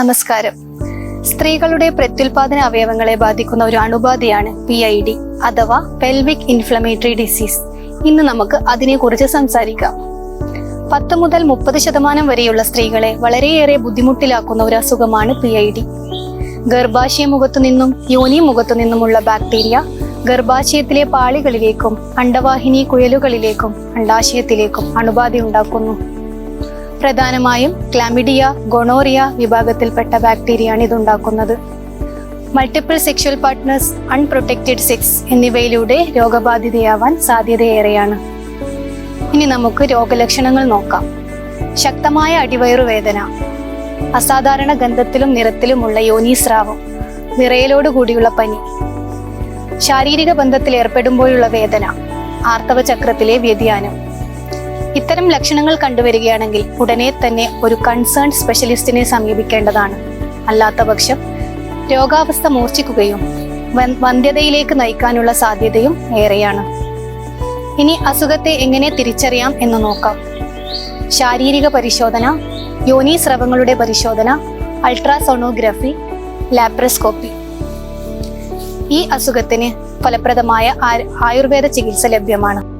നമസ്കാരം. സ്ത്രീകളുടെ പ്രത്യുൽപാദന അവയവങ്ങളെ ബാധിക്കുന്ന ഒരു അണുബാധയാണ് പി ഐ ഡി അഥവാ പെൽവിക് ഇൻഫ്ലമേറ്ററി ഡിസീസ് ഇന്ന് നമുക്ക് അതിനെക്കുറിച്ച് സംസാരിക്കാം. പത്ത് മുതൽ മുപ്പത് ശതമാനം വരെയുള്ള സ്ത്രീകളെ വളരെയേറെ ബുദ്ധിമുട്ടിലാക്കുന്ന ഒരു അസുഖമാണ് പി ഐ ഡി ഗർഭാശയ മുഖത്തു നിന്നും യോനി മുഖത്തു നിന്നുമുള്ള ബാക്ടീരിയ ഗർഭാശയത്തിലെ പാളികളിലേക്കും അണ്ടവാഹിനി കുഴലുകളിലേക്കും അണ്ടാശയത്തിലേക്കും അണുബാധ ഉണ്ടാക്കുന്നു പ്രധാനമായും ക്ലാമിഡിയ ഗൊണോറിയ വിഭാഗത്തിൽപ്പെട്ട ബാക്ടീരിയയാണ് ഇതുണ്ടാക്കുന്നത്. Multiple sexual partners unprotected sex എന്നിവയിലൂടെ രോഗബാധിതയാവാൻ സാധ്യതയേറെയാണ്. ഇനി നമുക്ക് രോഗലക്ഷണങ്ങൾ നോക്കാം. ശക്തമായ അടിവയറുവേദന അസാധാരണ ഗന്ധത്തിലും നിറത്തിലുമുള്ള യോനീസ്രാവം വിറയലോടുകൂടിയുള്ള പനി ശാരീരിക ബന്ധത്തിൽ ഏർപ്പെടുമ്പോഴുള്ള വേദന ആർത്തവ ചക്രത്തിലെ വ്യതിയാനം ഇത്തരം ലക്ഷണങ്ങൾ കണ്ടുവരികയാണെങ്കിൽ ഉടനെ തന്നെ ഒരു കൺസേൺ സ്പെഷ്യലിസ്റ്റിനെ സമീപിക്കേണ്ടതാണ്. അല്ലാത്ത പക്ഷം രോഗാവസ്ഥ മൂർച്ഛിക്കുകയും വന്ധ്യതയിലേക്ക് നയിക്കാനുള്ള സാധ്യതയും ഏറെയാണ്. ഇനി അസുഖത്തെ എങ്ങനെ തിരിച്ചറിയാം എന്ന് നോക്കാം. ശാരീരിക പരിശോധന യോനി സ്രവങ്ങളുടെ പരിശോധന അൾട്രാസോണോഗ്രഫി ലാപ്രോസ്കോപ്പി. ഈ അസുഖത്തിന് ഫലപ്രദമായ ആയുർവേദ ചികിത്സ ലഭ്യമാണ്.